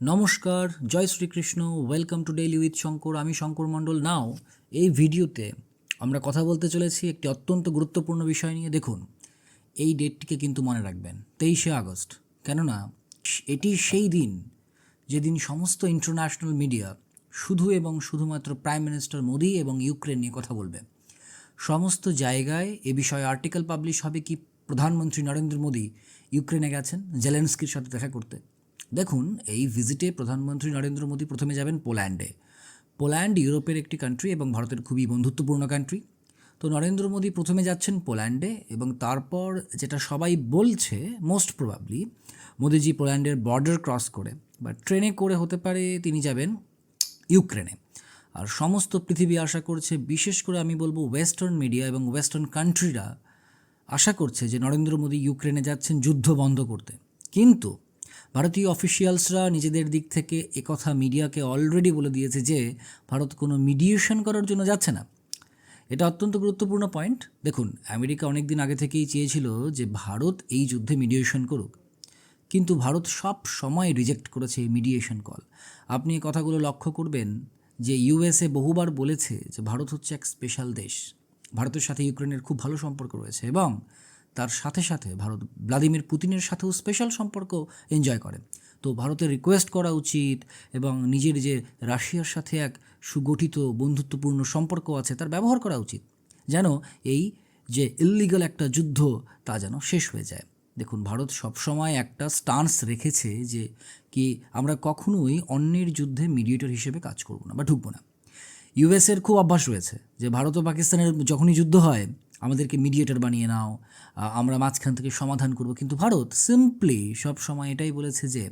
নমস্কার, জয় Shrikrishna welcome to daily with Shankar আমি শঙ্কর মণ্ডল নাও এই ভিডিওতে আমরা কথা বলতে চলেছি একটি অত্যন্ত গুরুত্বপূর্ণ বিষয় নিয়ে। দেখুন, এই ডেটটিকে কিন্তু মনে রাখবেন, তেইশে আগস্ট। কেননা, এটি সেই দিন যেদিন সমস্ত ইন্টারন্যাশনাল মিডিয়া শুধু এবং শুধুমাত্র প্রাইম মিনিস্টার মোদি এবং ইউক্রেন নিয়ে কথা বলবে। সমস্ত জায়গায় এ বিষয়ে আর্টিকেল পাবলিশ হবে কি প্রধানমন্ত্রী নরেন্দ্র মোদী ইউক্রেনে গেছেন জেলেন্সকির সাথে দেখা করতে। দেখুন, এই ভিজিটে প্রধানমন্ত্রী নরেন্দ্র মোদী প্রথমে যাবেন পোল্যান্ডে। পোল্যান্ড ইউরোপের একটি কান্ট্রি এবং ভারতের খুবই বন্ধুত্বপূর্ণ কান্ট্রি তো নরেন্দ্র মোদী প্রথমে যাচ্ছেন পোল্যান্ডে এবং তারপর যেটা সবাই বলছে মোস্ট প্রবাবলি মোদিজি পোল্যান্ডের বর্ডার ক্রস করে। বা ট্রেনে করে হতে পারে তিনি যাবেন ইউক্রেনে। আর সমস্ত পৃথিবী আশা করছে, বিশেষ করে আমি বলব ওয়েস্টার্ন মিডিয়া এবং ওয়েস্টার্ন কান্ট্রিরা আশা করছে যে নরেন্দ্র মোদী ইউক্রেনে যাচ্ছেন যুদ্ধ বন্ধ করতে। কিন্তু ভারতীয় অফিসিয়ালসরা নিজেদের দিক থেকে একথা মিডিয়াকে অলরেডি বলে দিয়েছে যে, ভারত কোনো মিডিয়েশন করার জন্য যাচ্ছে না। এটা অত্যন্ত গুরুত্বপূর্ণ পয়েন্ট দেখুন, আমেরিকা অনেক দিন আগে থেকেই চেয়েছিল যে ভারত এই যুদ্ধে মিডিয়েশন করুক। কিন্তু ভারত সব সময় রিজেক্ট করেছে এই মিডিয়েশন কল আপনি এই কথাগুলো লক্ষ্য করবেন যে ইউএসএ বহুবার বলেছে যে, ভারত হচ্ছে এক স্পেশাল দেশ। ভারতের সাথে ইউক্রেনের খুব ভালো সম্পর্ক রয়েছে এবং তার সাথে সাথে ভারত ভ্লাদিমির পুতিনের সাথেও স্পেশাল সম্পর্ক এনজয় করে। তো ভারতের রিকোয়েস্ট করা উচিত এবং নিজের যে রাশিয়ার সাথে এক সুগঠিত, বন্ধুত্বপূর্ণ সম্পর্ক আছে তার ব্যবহার করা উচিত। যেন এই যে ইল্লিগাল একটা যুদ্ধ, তা যেন শেষ হয়ে যায়। দেখুন, ভারত সবসময় একটা স্টান্স রেখেছে যে কি আমরা কখনোই অন্যের যুদ্ধে মিডিয়েটর হিসেবে কাজ করব না বা ঢুকবো না। ইউএসের খুব অভ্যাস রয়েছে যে ভারত ও পাকিস্তানের যখনই যুদ্ধ হয়, আমাদেরকে মিডিয়েটার বানিয়ে নাও আমরা মাঝখান থেকে সমাধান করব। কিন্তু ভারত সিম্পলি সব সময় এটাই বলেছে যে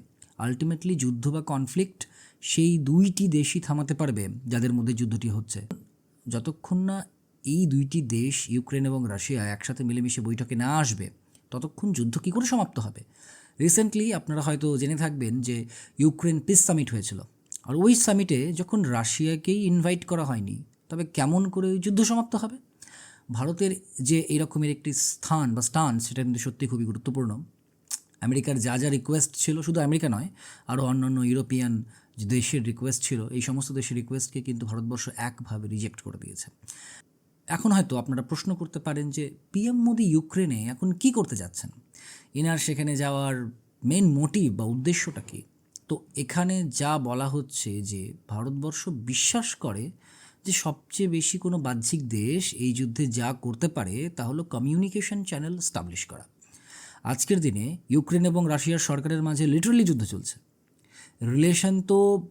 আলটিমেটলি যুদ্ধ বা কনফ্লিক্ট সেই দুইটি দেশই থামাতে পারবে যাদের মধ্যে যুদ্ধটি হচ্ছে। যতক্ষণ না এই দুইটি দেশ, ইউক্রেন এবং রাশিয়া একসাথে মিলেমিশে বৈঠকে না আসবে, ততক্ষণ যুদ্ধ কী করে সমাপ্ত হবে? রিসেন্টলি আপনারা হয়তো জেনে থাকবেন যে ইউক্রেন পিস সামিট হয়েছিল। আর ওই সামিটে যখন রাশিয়াকেই ইনভাইট করা হয়নি, তবে কেমন করে ওই যুদ্ধ সমাপ্ত হবে? ভারতের যে এরকমের একটি স্থান বা স্টান সেটা কিন্তু সত্যি খুবই গুরুত্বপূর্ণ। আমেরিকার যা যা রিকোয়েস্ট ছিল, শুধু আমেরিকা নয় আরও অন্যান্য ইউরোপিয়ান যে দেশের রিকোয়েস্ট ছিল, এই সমস্ত দেশের রিকোয়েস্টকে কিন্তু ভারতবর্ষ একভাবে রিজেক্ট করে দিয়েছে। এখন হয়তো আপনারা প্রশ্ন করতে পারেন যে, পিএম মোদি ইউক্রেনে এখন কি করতে যাচ্ছেন? এনার সেখানে যাওয়ার মেন মোটিভ বা উদ্দেশ্যটা কী? তো এখানে যা বলা হচ্ছে যে ভারতবর্ষ বিশ্বাস করে যে সবচেয়ে বেশি কোনো বাহ্যিক দেশ এই যুদ্ধে যা করতে পারে তা হলো কমিউনিকেশন চ্যানেল স্টাবলিশ করা। আজকের দিনে ইউক্রেন এবং রাশিয়ার সরকারের মাঝে লিটারালি যুদ্ধ চলছে। রিলেশন তো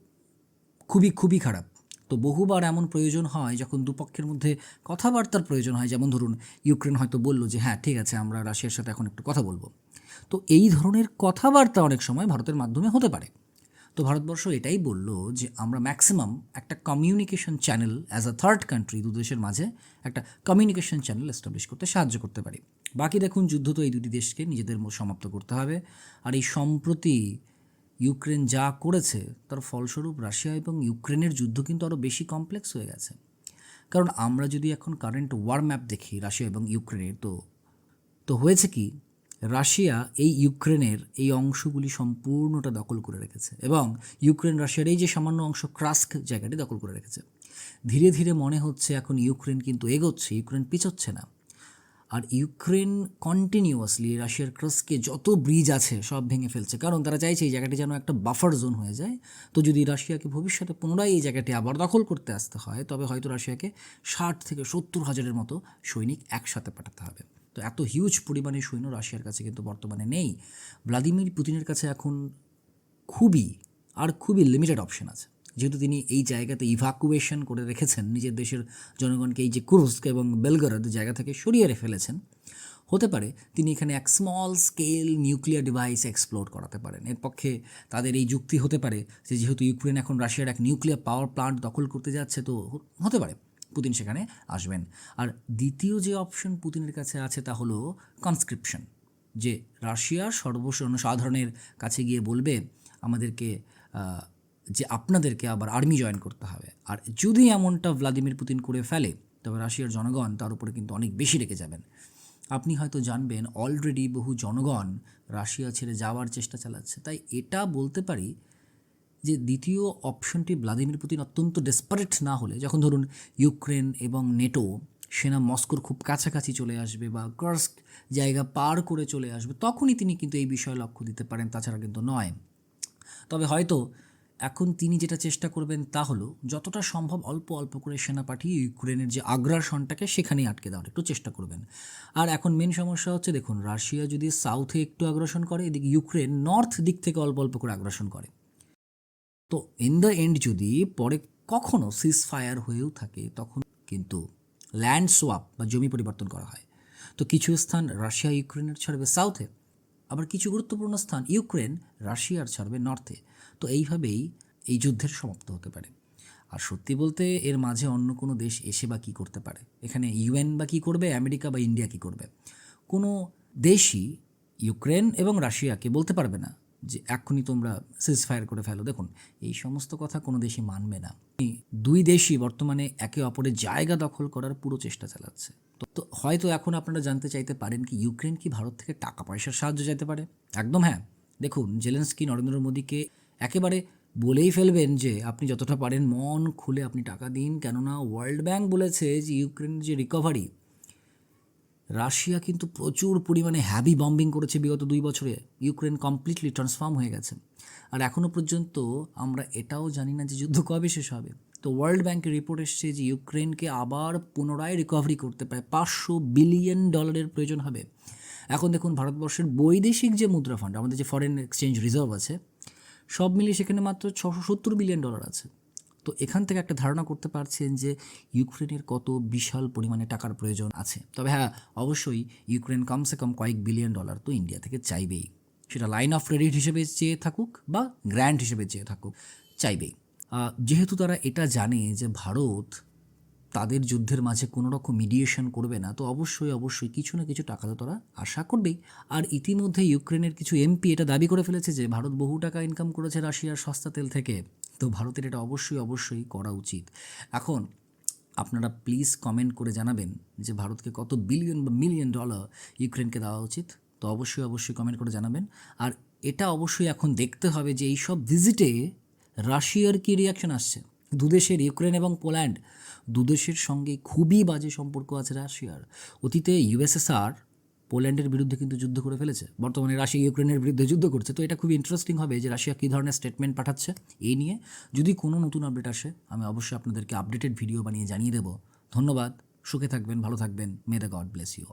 খুবই খুবই খারাপ। তো বহুবার এমন প্রয়োজন হয় যখন দুপক্ষের মধ্যে কথাবার্তার প্রয়োজন হয়। যেমন ধরুন, ইউক্রেন হয়তো বলল যে হ্যাঁ ঠিক আছে, আমরা রাশিয়ার সাথে এখন একটু কথা বলব। তো এই ধরনের কথাবার্তা অনেক সময় ভারতের মাধ্যমে হতে পারে। তো ভারতবর্ষ এটাই বলল যে আমরা ম্যাক্সিমাম একটা communication channel as a third country দু দেশের মাঝে একটা কমিউনিকেশন চ্যানেল এস্টাবলিশ করতে সাহায্য করতে পারি। বাকি দেখুন, যুদ্ধ তো এই দুটি দেশকে নিজেদের সমাপ্ত করতে হবে। আর এই সম্প্রতি ইউক্রেন যা করেছে, তার ফলস্বরূপ রাশিয়া এবং ইউক্রেনের যুদ্ধ কিন্তু আরও বেশি কমপ্লেক্স হয়ে গেছে। কারণ আমরা যদি এখন কারেন্ট ওয়ার ম্যাপ দেখি রাশিয়া এবং ইউক্রেনের, তো তো হয়েছে কি? রাশিয়া এই ইউক্রেনের এই অংশগুলি সম্পূর্ণটা দখল করে রেখেছে এবং ইউক্রেন রাশিয়ার এই যে সামান্য অংশ ক্রাস্ক জায়গাটি দখল করে রেখেছে। ধীরে ধীরে মনে হচ্ছে এখন ইউক্রেন কিন্তু এগোচ্ছে, ইউক্রেন পিছোচ্ছে না। আর ইউক্রেন কন্টিনিউয়াসলি রাশিয়ার ক্রাস্কে যত ব্রিজ আছে সব ভেঙে ফেলছে। কারণ তারা চাইছে এই জায়গাটি যেন একটা বাফার জোন হয়ে যায়। তো যদি রাশিয়াকে ভবিষ্যতে পুনরায় এই জায়গাটি আবার দখল করতে আসতে হয়, তবে হয়তো রাশিয়াকে ষাট থেকে সত্তর হাজারের মতো সৈনিক একসাথে পাঠাতে হবে। তো এত হিউজ পরিমাণে সৈন্য রাশিয়ার কাছে কিন্তু বর্তমানে নেই। ভ্লাদিমির পুতিনের কাছে এখন খুবই আর খুবই লিমিটেড অপশন আছে। যেহেতু তিনি এই জায়গাতে ইভাকুয়েশন করে রেখেছেন, নিজের দেশের জনগণকে এই যে কুরস্ক এবং বেলগরাদ জায়গা থেকে সরিয়ে ফেলেছেন। হতে পারে তিনি এখানে এক small scale nuclear device explore করাতে পারেন। এর পক্ষে তাদের এই যুক্তি হতে পারে যে, যেহেতু ইউক্রেন এখন রাশিয়ার এক নিউক্লিয়ার পাওয়ার প্লান্ট দখল করতে যাচ্ছে, তো হতে পারে। পুতিন সেখানে আসবেন। আর দ্বিতীয় যে অপশন পুতিনের কাছে আছে তা হলো কনস্ক্রিপশন যে রাশিয়ার সর্বসাধারণের কাছে গিয়ে বলবে, আমাদেরকে যে আপনাদেরকে আবার আর্মি জয়েন করতে হবে। আর যদি এমনটা ভ্লাদিমির পুতিন করে ফেলে, তবে রাশিয়ার জনগণ তার উপরে কিন্তু অনেক বেশি রেখে যাবেন। আপনি হয়তো জানবেন অলরেডি বহু জনগণ রাশিয়া ছেড়ে যাওয়ার চেষ্টা চালাচ্ছে। তাই এটা বলতে পারি যে দ্বিতীয় অপশনটি ভ্লাদিমির পুতিন অত্যন্ত ডেসপারেট না হলে, যখন ধরুন ইউক্রেন এবং নেটো সেনা মস্কোর খুব কাছাকাছি চলে আসবে বা কার্স্ক জায়গা পার করে চলে আসবে, তখনই তিনি কিন্তু এই বিষয়ে লক্ষ্য দিতে পারেন, তাছাড়া কিন্তু নয়। তবে হয়তো এখন তিনি যেটা চেষ্টা করবেন তা হলো যতটা সম্ভব অল্প অল্প করে সেনা পাঠিয়ে ইউক্রেনের যে আগ্রাসনটাকে সেখানেই আটকে দেওয়ার, একটু চেষ্টা করবেন। আর এখন মেন সমস্যা হচ্ছে, দেখুন, রাশিয়া যদি সাউথে একটু আগ্রাসন করে, এদিকে ইউক্রেন নর্থ দিক থেকে অল্প অল্প করে আগ্রাসন করে। তো ইন দ্য এন্ড যদি পরে কখনো সিজ ফায়ার হয়েও থাকে, তখন কিন্তু ল্যান্ড সোয়াপ বা জমি পরিবর্তন করা হয়। তো কিছু স্থান রাশিয়া, ইউক্রেনের ছাড়বে সাউথে আবার কিছু গুরুত্বপূর্ণ স্থান ইউক্রেন, রাশিয়ার ছাড়বে নর্থে তো এইভাবেই এই যুদ্ধের সমাপ্ত হতে পারে। আর সত্যি বলতে এর মাঝে অন্য কোনো দেশ এসে বা কী করতে পারে? এখানে ইউএন বা কী করবে? আমেরিকা বা ইন্ডিয়া কী করবে? কোনো দেশই ইউক্রেন এবং রাশিয়াকে বলতে পারবে না। যে এক্ষুনি তোমরা সিজ ফায়ার করে ফেলো। দেখুন, এই সমস্ত কথা কোনো দেশই মানবে না। দুই দেশই বর্তমানে একে অপরের জায়গা দখল করার পুরো চেষ্টা চালাচ্ছে। তো তো হয়তো এখন আপনারা জানতে চাইতে পারেন কি, ইউক্রেন কি ভারত থেকে টাকা পয়সার সাহায্য চাইতে পারে? একদম হ্যাঁ। দেখুন জেলেন্সকি নরেন্দ্র মোদীকে একেবারে বলেই ফেলবেন যে, আপনি যতটা পারেন মন খুলে আপনি টাকা দিন। কেননা ওয়ার্ল্ড ব্যাংক বলেছে যে, ইউক্রেনের যে রিকভারি রাশিয়া কিন্তু প্রচুর পরিমাণে হ্যাভি বম্বিং করেছে বিগত দুই বছরে। ইউক্রেন কমপ্লিটলি ট্রান্সফর্ম হয়ে গেছে। আর এখনও পর্যন্ত আমরা এটাও জানি না যে যুদ্ধ কবে শেষ হবে। তো ওয়ার্ল্ড ব্যাংকের রিপোর্ট এসছে যে ইউক্রেনকে আবার পুনরায় রিকভারি করতে প্রায় পাঁচশো বিলিয়ন ডলারের প্রয়োজন হবে। এখন দেখুন ভারতবর্ষের বৈদেশিক যে মুদ্রা ফান্ড আমাদের যে ফরেন এক্সচেঞ্জ রিজার্ভ আছে, সব মিলিয়ে সেখানে মাত্র ছশো সত্তর বিলিয়ন ডলার আছে। তো এখান থেকে একটা ধারণা করতে পারছেন যে ইউক্রেনের কত বিশাল পরিমাণে টাকার প্রয়োজন আছে। তবে হ্যাঁ অবশ্যই ইউক্রেন কমসে কম কয়েক বিলিয়ন ডলার তো ইন্ডিয়া থেকে চাইবেই। সেটা লাইন অফ ক্রেডিট হিসেবে চেয়ে থাকুক বা গ্র্যান্ড হিসেবে চেয়ে থাকুক, চাইবেই। যেহেতু তারা এটা জানে যে ভারত তাদের যুদ্ধের মাঝে কোনো রকম মিডিয়েশন করবে না, তো অবশ্যই অবশ্যই কিছু না কিছু টাকা তো তারা আশা করবেই। আর ইতিমধ্যে ইউক্রেনের কিছু এমপি এটা দাবি করে ফেলেছে যে ভারত বহু টাকা ইনকাম করেছে রাশিয়ার সস্তা তেল থেকে। তো ভারতের এটা অবশ্যই অবশ্যই করা উচিত। এখন আপনারা প্লিজ কমেন্ট করে জানাবেন যে ভারতকে কত বিলিয়ন বা মিলিয়ন ডলার ইউক্রেনকে দেওয়া উচিত। তো অবশ্যই অবশ্যই কমেন্ট করে জানাবেন। আর এটা অবশ্যই এখন দেখতে হবে যে এই সব ভিজিটে রাশিয়ার কী রিয়াকশন আসছে? দুদেশের ইউক্রেন এবং পোল্যান্ড দুদেশের সঙ্গে খুবই বাজে সম্পর্ক আছে রাশিয়ার। অতীতে ইউএসএসআর পোল্যান্ডের বিরুদ্ধে কিন্তু যুদ্ধ করে ফেলেছে। বর্তমানে রাশিয়া, ইউক্রেনের বিরুদ্ধে যুদ্ধ করছে। তো এটা খুব ইন্টারেস্টিং হবে যে রাশিয়া কী ধরনের স্টেটমেন্ট পাঠাচ্ছে এই নিয়ে। যদি কোনো নতুন আপডেট আসে, আমি অবশ্যই আপনাদেরকে আপডেটেড ভিডিও বানিয়ে জানিয়ে দেবো। ধন্যবাদ, সুখে থাকবেন, ভালো থাকবেন। May God bless you